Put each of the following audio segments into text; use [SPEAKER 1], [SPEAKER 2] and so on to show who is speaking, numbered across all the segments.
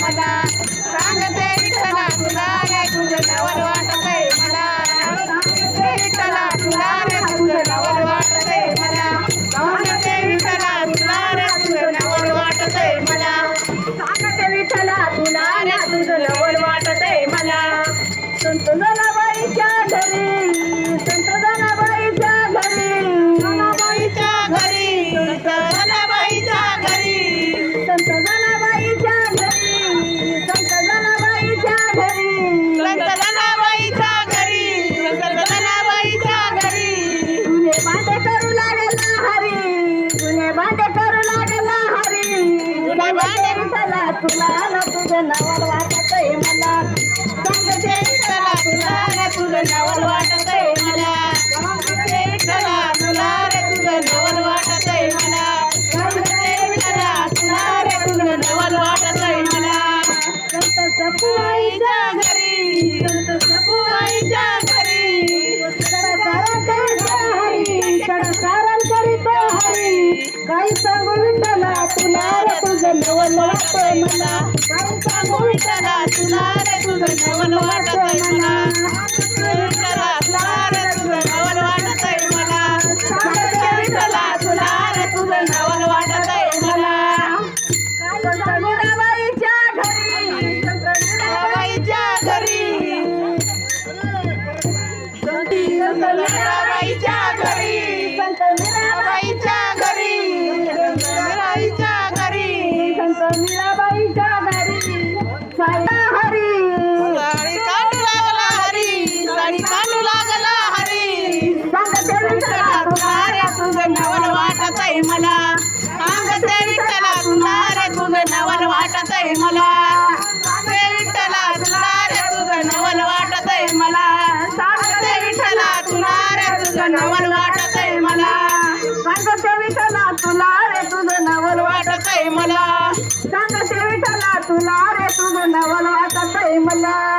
[SPEAKER 1] मला सांगते विठ्ठला तुला रे तुझं नवल मला. विठ्ठला तुला रे तुझं नवल मला. सांगते विठ्ठला तुला रे तुझं नवल वाटतंय मला. सांगते विठ्ठला तुला रे तुझं नवल तुला तुझं नावाला वाटत मल्ला सांग तुला तुझं नावाला वाटत काही सांगू विठ्ठला तुला रे तुझं नवल वाटतंय मला. काही सांगू विठ्ठला तुला रे तुझं नवल वाटतंय मला. विठ्ठला तुला रे तुझं नवल वाटतंय मला सांगते विठ्ठला तुला रे तुझं नवल वाटतंय मला संत मीराबाईच्या घरी संत मीराबाईच्या घरी संत मीराबाईच्या घरी. संत मीराबाईच्या घरी. नवल वाटत आहे मला. सांगत विठ्ठला सुंदर तुझं नवल वाटत आहे मला विठ्ठला सुंदर तुझं नवल वाटत आहे मला. सांगत विठ्ठला रे तुझं नवल वाटत आहे मला. सांगत विठ्ठला तुला रे तुझं नवल वाटत आहे मला. सांगत विठ्ठला तुला रे तुझं नवल वाटत आहे मला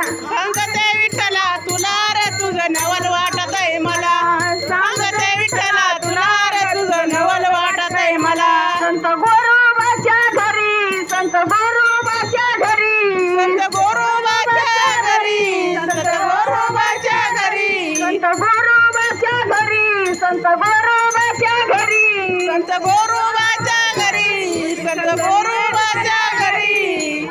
[SPEAKER 1] गोरोबाच्या घरी संत गोरोबाच्या घरी.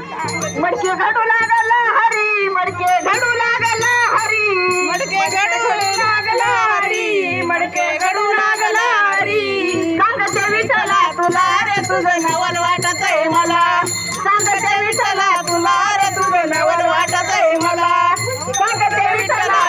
[SPEAKER 1] मडके घडू लागला हरी मडके घडू लागला हरी. मडके घडू लागला हरी मडके घडू लागला हरी. सांगते तुला रे तुझं नवल वाटतंय मला. सांगते विठ्ठला तुला रे तुझं नवल वाटतंय मला. सांगते विठ्ठला